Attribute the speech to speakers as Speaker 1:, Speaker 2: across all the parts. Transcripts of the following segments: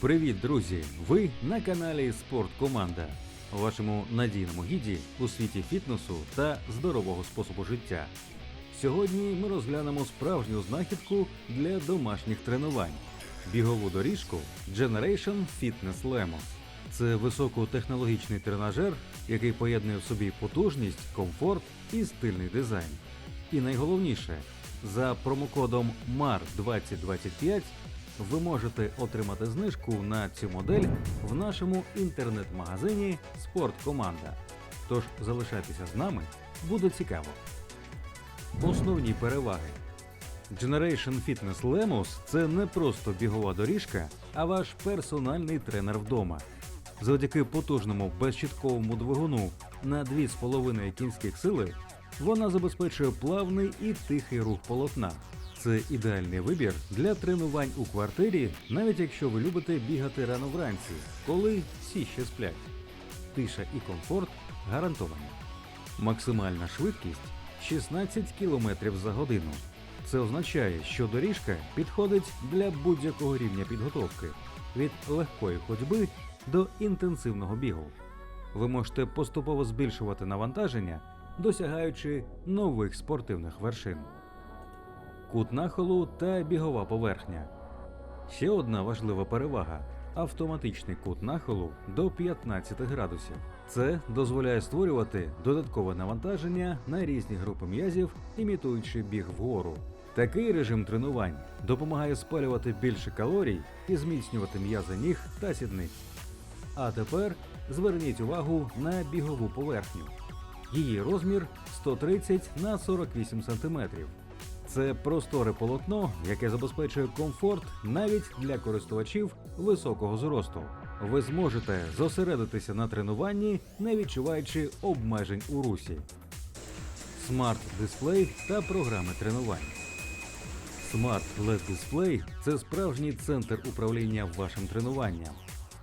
Speaker 1: Привіт, друзі! Ви на каналі Спорт Команда, вашому надійному гіді у світі фітнесу та здорового способу життя. Сьогодні ми розглянемо справжню знахідку для домашніх тренувань бігову доріжку Generation Fitness Lemos. Це високотехнологічний тренажер, який поєднує в собі потужність, комфорт і стильний дизайн. І найголовніше, за промокодом MAR 2025 ви можете отримати знижку на цю модель в нашому інтернет-магазині Спорткоманда. Тож залишайтеся з нами, буде цікаво. Основні переваги. Generation Fitness Lemos – це не просто бігова доріжка, а ваш персональний тренер вдома. Завдяки потужному безщітковому двигуну на 2,5 кінських сили вона забезпечує плавний і тихий рух полотна. Це ідеальний вибір для тренувань у квартирі, навіть якщо ви любите бігати рано вранці, коли всі ще сплять. Тиша і комфорт гарантовані. Максимальна швидкість 16 км за годину. Це означає, що доріжка підходить для будь-якого рівня підготовки від легкої ходьби до інтенсивного бігу. Ви можете поступово збільшувати навантаження, досягаючи нових спортивних вершин. Кут нахилу та бігова поверхня. Ще одна важлива перевага автоматичний кут нахилу до 15 градусів. Це дозволяє створювати додаткове навантаження на різні групи м'язів, імітуючи біг вгору. Такий режим тренувань допомагає спалювати більше калорій і зміцнювати м'язи ніг та сідниць. А тепер зверніть увагу на бігову поверхню. Її розмір 130 на 48 см. Це просторе полотно, яке забезпечує комфорт навіть для користувачів високого зросту. Ви зможете зосередитися на тренуванні, не відчуваючи обмежень у русі. Смарт-дисплей та програми тренувань. Smart LED Display – це справжній центр управління вашим тренуванням.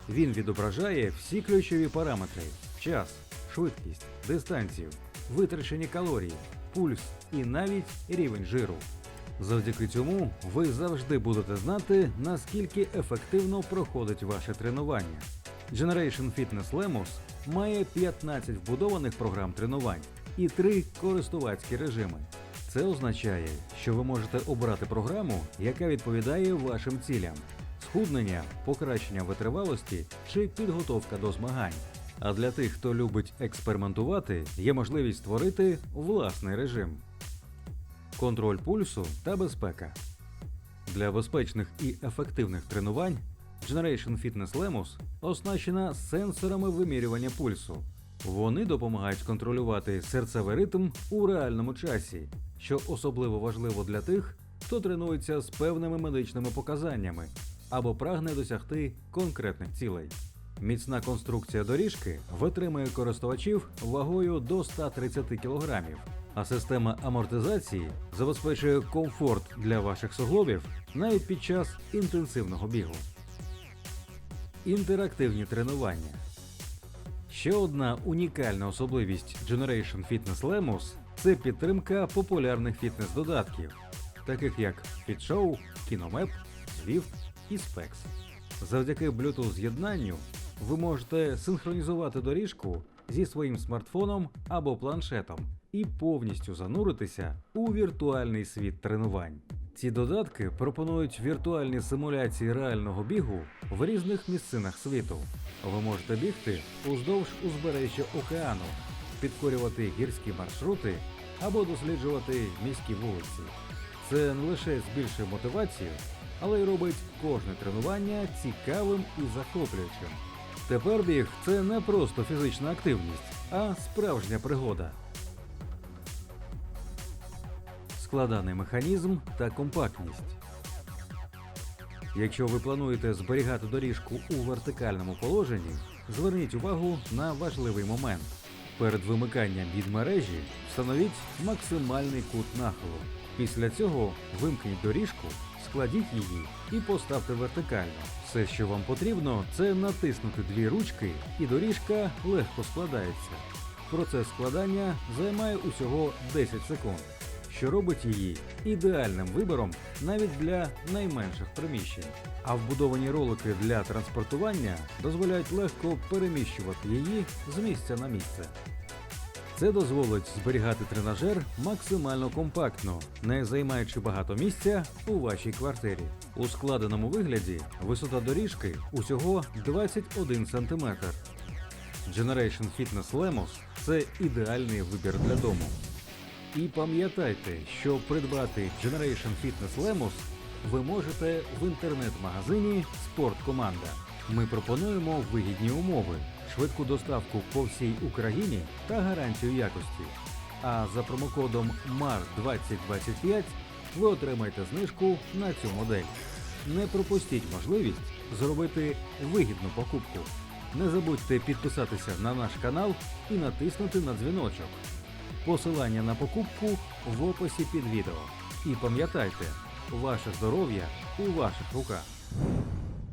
Speaker 1: Він відображає всі ключові параметри: час, швидкість, дистанцію, витрачені калорії, пульс і навіть рівень жиру. Завдяки цьому ви завжди будете знати, наскільки ефективно проходить ваше тренування. Generation Fitness Lemos має 15 вбудованих програм тренувань і 3 користувацькі режими. Це означає, що ви можете обрати програму, яка відповідає вашим цілям: схуднення, покращення витривалості чи підготовка до змагань. А для тих, хто любить експериментувати, є можливість створити власний режим. Контроль пульсу та безпека. Для безпечних і ефективних тренувань Generation Fitness Lemos оснащена сенсорами вимірювання пульсу. Вони допомагають контролювати серцевий ритм у реальному часі, що особливо важливо для тих, хто тренується з певними медичними показаннями або прагне досягти конкретних цілей. Міцна конструкція доріжки витримує користувачів вагою до 130 кг, а система амортизації забезпечує комфорт для ваших суглобів навіть під час інтенсивного бігу. Інтерактивні тренування. Ще одна унікальна особливість Generation Fitness Lemos – це підтримка популярних фітнес-додатків, таких як FitShow, KinoMap, Zwift і Specs. Завдяки Bluetooth з'єднанню ви можете синхронізувати доріжку зі своїм смартфоном або планшетом і повністю зануритися у віртуальний світ тренувань. Ці додатки пропонують віртуальні симуляції реального бігу в різних місцинах світу. Ви можете бігти уздовж узбережжя океану, підкорювати гірські маршрути або досліджувати міські вулиці. Це не лише збільшує мотивацію, але й робить кожне тренування цікавим і захоплюючим. Тепер біг це не просто фізична активність, а справжня пригода. Складаний механізм та компактність. Якщо ви плануєте зберігати доріжку у вертикальному положенні, зверніть увагу на важливий момент. Перед вимиканням від мережі встановіть максимальний кут нахилу. Після цього вимкніть доріжку, складіть її і поставте вертикально. Все, що вам потрібно, це натиснути дві ручки, і доріжка легко складається. Процес складання займає усього 10 секунд. що робить її ідеальним вибором навіть для найменших приміщень. А вбудовані ролики для транспортування дозволяють легко переміщувати її з місця на місце. Це дозволить зберігати тренажер максимально компактно, не займаючи багато місця у вашій квартирі. У складеному вигляді висота доріжки усього 21 см. Generation Fitness Lemos – це ідеальний вибір для дому. І пам'ятайте, що придбати Generation Fitness Lemos ви можете в інтернет-магазині Спорткоманда. Ми пропонуємо вигідні умови, швидку доставку по всій Україні та гарантію якості. А за промокодом MAR 2025 ви отримаєте знижку на цю модель. Не пропустіть можливість зробити вигідну покупку. Не забудьте підписатися на наш канал і натиснути на дзвіночок. Посилання на покупку в описі під відео. І пам'ятайте, ваше здоров'я у ваших руках.